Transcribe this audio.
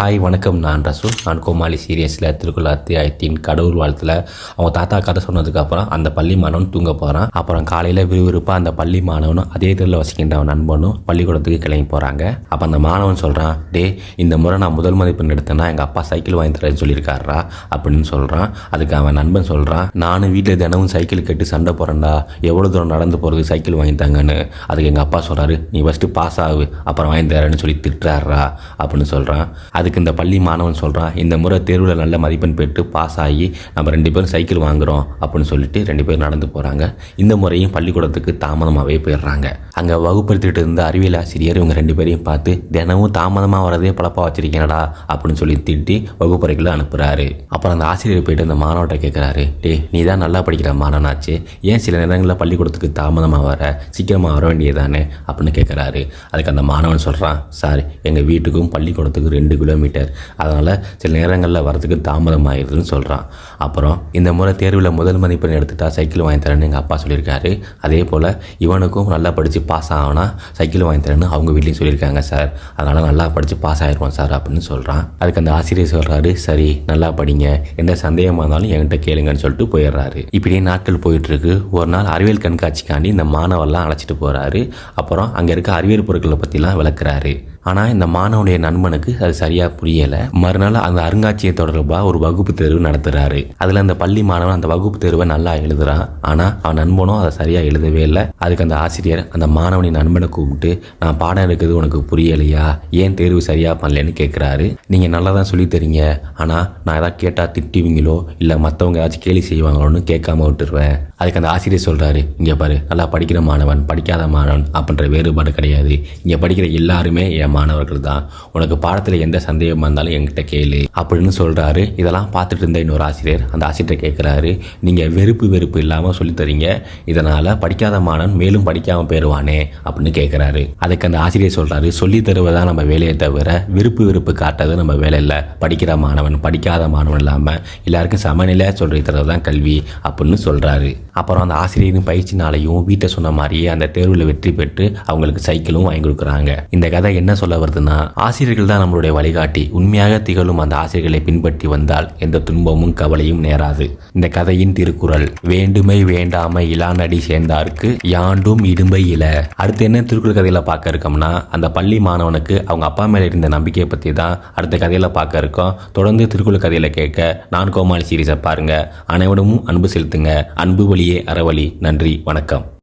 Hi வணக்கம். நான் ரசூல். நான் கோமாளி சீரியஸில் திருக்குள்ள அத்தியாயத்தின் கடவுள் வாழ்த்தில் அவங்க தாத்தா கதை சொன்னதுக்கப்புறம் அந்த பள்ளி மாணவன் தூங்க போகிறான் அப்புறம் காலையில் விறுவிறுப்பாக அந்த பள்ளி மாணவனும் அதே தெருவில் வசிக்கின்ற அவன் நண்பனும் பள்ளிக்கூடத்துக்கு கிளம்பி போகிறாங்க அப்போ அந்த மாணவன் சொல்கிறான் டே இந்த முறை நான் முதல் மதிப்பெண் எடுத்தேன்னா எங்கள் அப்பா சைக்கிள் வாங்கி தரேன்னு சொல்லியிருக்காரா அப்படின்னு சொல்கிறான் அதுக்கு அவன் நண்பன் சொல்கிறான் நானும் வீட்டில் தினமும் சைக்கிள் கட்டி சண்டை போகிறேன்டா எவ்வளோ தூரம் நடந்து போகிறது சைக்கிள் வாங்கி தாங்கன்னு? அதுக்கு எங்கள் அப்பா சொல்கிறாரு நீ ஃபஸ்ட்டு பாஸ் ஆகு. அப்புறம் வாங்கி தரேன்னு சொல்லி திட்டுறாரா அப்படின்னு சொல்கிறான் அதுக்கு இந்த பள்ளி மாணவன் சொல்கிறான் இந்த முறை தேர்வில் நல்ல மதிப்பெண் பெற்று பாஸ் ஆகி நம்ம ரெண்டு பேரும் சைக்கிள் வாங்குகிறோம் அப்படின்னு சொல்லிட்டு ரெண்டு பேரும் நடந்து போகிறாங்க இந்த முறையும் பள்ளிக்கூடத்துக்கு தாமதமாகவே போயிடுறாங்க. அங்கே வகுப்படுத்திட்டு இருந்த அறிவியல் ஆசிரியர் இவங்க ரெண்டு பேரையும் பார்த்து தினமும் தாமதமாக வரதே பழப்பாக வச்சிருக்கேனடா அப்படின்னு சொல்லி திட்டி வகுப்பறைக்குள்ள அனுப்புகிறாரு அப்புறம் அந்த ஆசிரியர் போயிட்டு அந்த மாணவர்கிட்ட கேட்குறாரு டே நீ தான் நல்லா படிக்கிற மாணவனாச்சு ஏன் சில நேரங்களில் பள்ளிக்கூடத்துக்கு தாமதமாக வர சீக்கிரமாக வர வேண்டியதானே அப்படின்னு கேட்குறாரு அதுக்கு அந்த மாணவன் சொல்கிறான் சார் எங்கள் வீட்டுக்கும் பள்ளிக்கூடத்துக்கும் ரெண்டு கிலோமீட்டர் அதனால் சில நேரங்களில் வரதுக்கு தாமதம் ஆயிடுதுன்னு சொல்கிறான் அப்புறம் இந்த முறை தேர்வில் முதல் மதிப்பெண் எடுத்துட்டா சைக்கிள் வாங்கி தரேன்னு எங்கள் அப்பா சொல்லியிருக்காரு. அதே போல் இவனுக்கும் நல்லா படித்து பாஸ் ஆகினா சைக்கிள் வாங்கி தரேன்னு அவங்க வீட்லேயும் சொல்லியிருக்காங்க சார் அதனால் நல்லா படித்து பாஸ் ஆகிடுவோம் சார் அப்படின்னு சொல்கிறான் அதுக்கு அந்த ஆசிரியர் சொல்கிறாரு சரி நல்லா படிங்க. எந்த சந்தேகமாக இருந்தாலும் என்கிட்ட கேளுங்கன்னு சொல்லிட்டு போயிடுறாரு. இப்படியே நாட்கள் போயிட்டுருக்கு. ஒரு நாள் அறிவியல் கண்காட்சிக்காண்டி இந்த மாணவர்லாம் அழைச்சிட்டு போகிறாரு அப்புறம் அங்கே இருக்க அறிவியல் பொருட்களை பற்றிலாம் விளக்குறாரு. ஆனால் இந்த மாணவனுடைய நண்பனுக்கு அது சரியாக புரியலை. மறுநாள் அந்த அருங்காட்சியக தொடர்பாக ஒரு வகுப்பு தேர்வு நடத்துகிறாரு அதில் அந்த பள்ளி மாணவன் அந்த வகுப்பு தேர்வை நல்லா எழுதுறான். ஆனால் அவன் நண்பனும் அதை சரியாக எழுதவே இல்லை. அதுக்கு அந்த ஆசிரியர் அந்த மாணவனின் நண்பனை கூப்பிட்டு நான் பாடம் எடுக்கிறது உனக்கு புரியலையா? ஏன் தேர்வு சரியாக பண்ணலன்னு கேட்குறாரு நீங்கள் நல்லா தான் சொல்லி தரீங்க. ஆனால் நான் எதாவது கேட்டால் திட்டுவீங்களோ? இல்லை மற்றவங்க ஏதாச்சும் கேலி செய்வாங்களோன்னு கேட்காம விட்டுருவேன். அதுக்கு அந்த ஆசிரியர் சொல்கிறாரு இங்கே பாரு நல்லா படிக்கிற மாணவன் படிக்காத மாணவன் அப்படின்ற வேறுபாடு கிடையாது. இங்கே படிக்கிற எல்லாருமே என் மாணவர்கள் தான் உனக்கு பாடத்தில் எந்த சந்தேகமாக இருந்தாலும் என்கிட்ட கேளு. அப்படின்னு சொல்கிறாரு இதெல்லாம் பார்த்துட்டு இருந்த இன்னொரு ஆசிரியர். அந்த ஆசிரியர் கேட்குறாரு நீங்கள் வெறுப்பு வெறுப்பு இல்லாமல் சொல்லி தரீங்க. இதனால் படிக்காத மாணவன் மேலும் படிக்காமல் போயிடுவானே அப்படின்னு கேட்குறாரு. அதுக்கு அந்த ஆசிரியர் சொல்கிறாரு சொல்லி தருவதா நம்ம வேலையை தவிர விருப்பு வெறுப்பு காட்டுறது நம்ம வேலை இல்லை. படிக்கிற மாணவன் படிக்காத மாணவன் இல்லாமல் எல்லாருக்கும் சமநிலை சொல்லி தான் கல்வி அப்படின்னு சொல்கிறாரு அப்புறம் அந்த ஆசிரியரின் பயிற்சினாலையும் வீட்டை சொன்ன மாதிரியே அந்த தேர்வில் வெற்றி பெற்று அவங்களுக்கு சைக்கிளும் வாங்கி கொடுக்குறாங்க. இந்த கதை என்ன சொல்ல வருதுன்னா ஆசிரியர்கள் தான் நம்மளுடைய வழிகாட்டி. உண்மையாக திகழும் அந்த ஆசிரியர்களை பின்பற்றி வந்தால் எந்த துன்பமும் கவலையும் நேராது. இந்த கதையின் திருக்குறள் வேண்டுமை வேண்டாமை இளாநடி சேர்ந்தார்க்கு யாண்டும் இடும்பை இல. அடுத்து என்ன திருக்குறள் கதையில பார்க்க இருக்கோம்னா அந்த பள்ளி மாணவனுக்கு அவங்க அப்பா மேல இருந்த நம்பிக்கையை பத்தி தான் அடுத்த கதையில பார்க்க இருக்கோம். தொடர்ந்து திருக்குறள் கதையில கேட்க நான் கோமாளி சீரீஸை பாருங்க. அனைவரும் அன்பு செலுத்துங்க. அன்பு வழியே அறவழி. நன்றி. வணக்கம்.